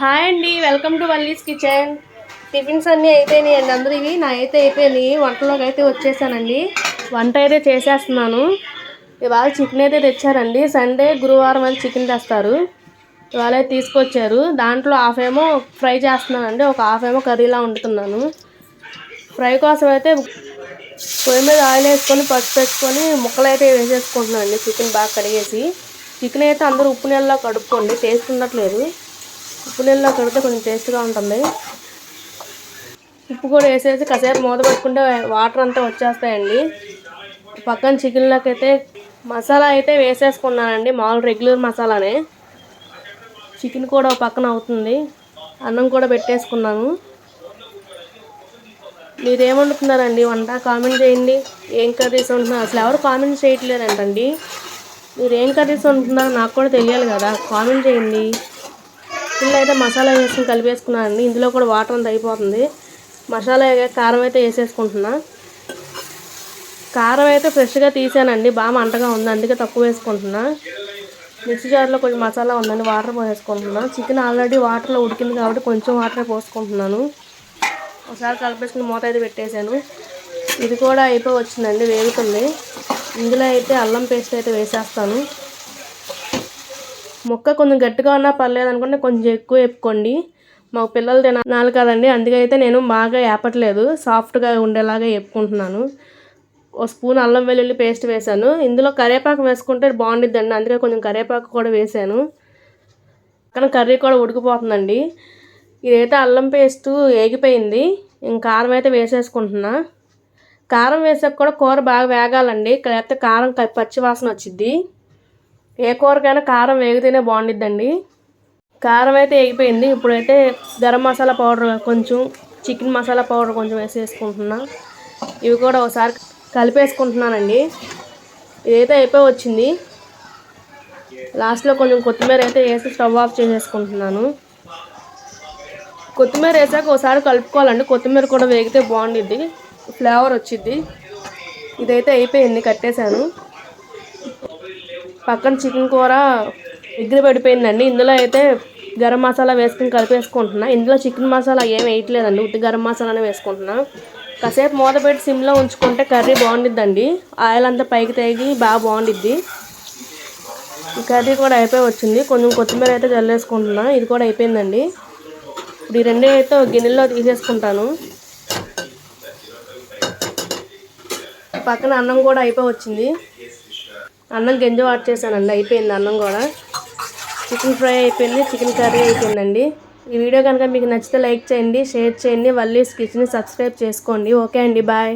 Hi అండి welcome to Valli's kitchen. Tiffins అన్నీ అయిపోయినాయండి అందరూ ఇవి నా అయితే అయిపోయినాయి వంటలోకి అయితే వచ్చేసానండి. వంట అయితే చేసేస్తున్నాను. ఇవాళ చికెన్ అయితే తెచ్చారండి. సండే గురువారం అని చికెన్ తెస్తారు. ఇవాళ అయితే తీసుకొచ్చారు. దాంట్లో హాఫ్ ఏమో ఫ్రై చేస్తున్నానండి. ఒక హాఫ్ ఏమో కర్రీలా వండుతున్నాను. ఫ్రై కోసం అయితే పొయ్యి మీద ఆయిల్ వేసుకొని పసుపు పెట్టుకొని ముక్కలు అయితే వేసేసుకుంటున్నాను అండి చికెన్ బాగా కడిగేసి. చికెన్ అయితే అందరూ ఉప్పు నీళ్ళలో కడుక్కోండి. టేస్ట్ ఉండట్లేదు. ఉప్పు నీళ్ళలో కడితే కొంచెం టేస్ట్గా ఉంటుంది. ఉప్పు కూడా వేసేసి కాసేపు మూత పెట్టుకుంటే వాటర్ అంతా వచ్చేస్తాయండి. పక్కన చికెన్లోకి అయితే మసాలా అయితే వేసేసుకున్నానండి మామూలు రెగ్యులర్ మసాలానే. చికెన్ కూడా పక్కన అవుతుంది. అన్నం కూడా పెట్టేసుకున్నాను. మీరేమంటున్నారండి? వంట కామెంట్ చేయండి. ఏం కర్రీస్ వండుతున్నారు? అసలు ఎవరు కామెంట్ చేయట్లేదంటండి. మీరు ఏం కర్రీస్ వండుతున్నారో? నాకు కూడా తెలియాలి కదా. కామెంట్ చేయండి. ఇందులో అయితే మసాలా వేసుకుని కలిపేసుకున్నానండి ఇందులో కూడా వాటర్ అంత అయిపోతుంది. మసాలా కారం అయితే వేసేసుకుంటున్నా. కారం అయితే ఫ్రెష్గా తీసానండి. బాగా మంటగా ఉంది. అందుకే తక్కువ వేసుకుంటున్నా. మిక్సీ జార్లో కొంచెం మసాలా ఉందండి. వాటర్ పోసేసుకుంటున్నా. చికెన్ ఆల్రెడీ వాటర్లో ఉడికింది కాబట్టి కొంచెం వాటర్ పోసుకుంటున్నాను. ఒకసారి కలిపేసుకుని మూత అయితే పెట్టేశాను. ఇది కూడా అయిపోయి వచ్చిందండి వేగుతుంది. ఇందులో అయితే అల్లం పేస్ట్ అయితే వేసేస్తాను. ముక్క కొంచెం గట్టిగా ఉన్నా పర్లేదు అనుకుంటే కొంచెం ఎక్కువ వేపుకోండి. మా పిల్లలు తినాలి కదండి. అందుకే అయితే నేను బాగా వేపట్లేదు సాఫ్ట్గా ఉండేలాగా వేపుకుంటున్నాను. ఓ స్పూన్ అల్లం వెల్లుల్లి పేస్ట్ వేసాను ఇందులో కరివేపాకు వేసుకుంటే బాగుండిద్దండి. అందుకే కొంచెం కరివేపాకు కూడా వేసాను పక్కన కర్రీ కూడా ఉడికిపోతుందండి. ఇదైతే అల్లం పేస్ట్ ఏగిపోయింది ఇంక కారం అయితే వేసేసుకుంటున్నా. కారం వేసాక కూడా కూర బాగా వేగాలండి. లేకపోతే కారం పచ్చి వాసన వచ్చిద్ది. ఏ కూరకైనా కారం వేగితేనే బాగుండిద్దండి. కారం అయితే వేగిపోయింది. ఇప్పుడైతే గరం మసాలా పౌడర్ కొంచెం చికెన్ మసాలా పౌడర్ కొంచెం వేసేసుకుంటున్నా. ఇవి కూడా ఒకసారి కలిపేసుకుంటున్నానండి. ఇదైతే అయిపోయి వచ్చింది. లాస్ట్లో కొంచెం కొత్తిమీర అయితే వేసి స్టవ్ ఆఫ్ చేసేసుకుంటున్నాను. కొత్తిమీర వేసాక ఒకసారి కలుపుకోవాలండి. కొత్తిమీర కూడా వేగితే బాగుండిద్ది. ఫ్లేవర్ వచ్చిద్ది. ఇదైతే అయిపోయింది కట్టేశాను. పక్కన చికెన్ కూర ఎగిరి పడిపోయిందండి. ఇందులో అయితే గరం మసాలా వేసుకుని కలిపేసుకుంటున్నా. ఇందులో చికెన్ మసాలా ఏం వేయట్లేదండి. ఉత్తి గరం మసాలానే వేసుకుంటున్నా. కాసేపు మూత పెట్టి సిమ్లో ఉంచుకుంటే కర్రీ బాగుండిద్దండి. ఆయిల్ అంతా పైకి తేగి బాగా బాగుండిద్ది. ఈ కర్రీ కూడా అయిపోయి వచ్చింది. కొంచెం కొత్తిమీర అయితే జల్లేసుకుంటున్నా ఇది కూడా అయిపోయిందండి. ఇప్పుడు ఈ రెండే అయితే గిన్నెలో తీసేసుకుంటాను. పక్కన అన్నం కూడా అయిపోయి వచ్చింది. అన్నం గంజి వాట్ చేశానండి అయిపోయింది అన్నం కూడా. చికెన్ ఫ్రై అయిపోయింది చికెన్ కర్రీ అయిపోయిందండి. ఈ వీడియో కనుక మీకు నచ్చితే లైక్ చేయండి షేర్ చేయండి. వల్లీస్ కిచెన్ సబ్స్క్రైబ్ చేసుకోండి. ఓకే అండి బాయ్.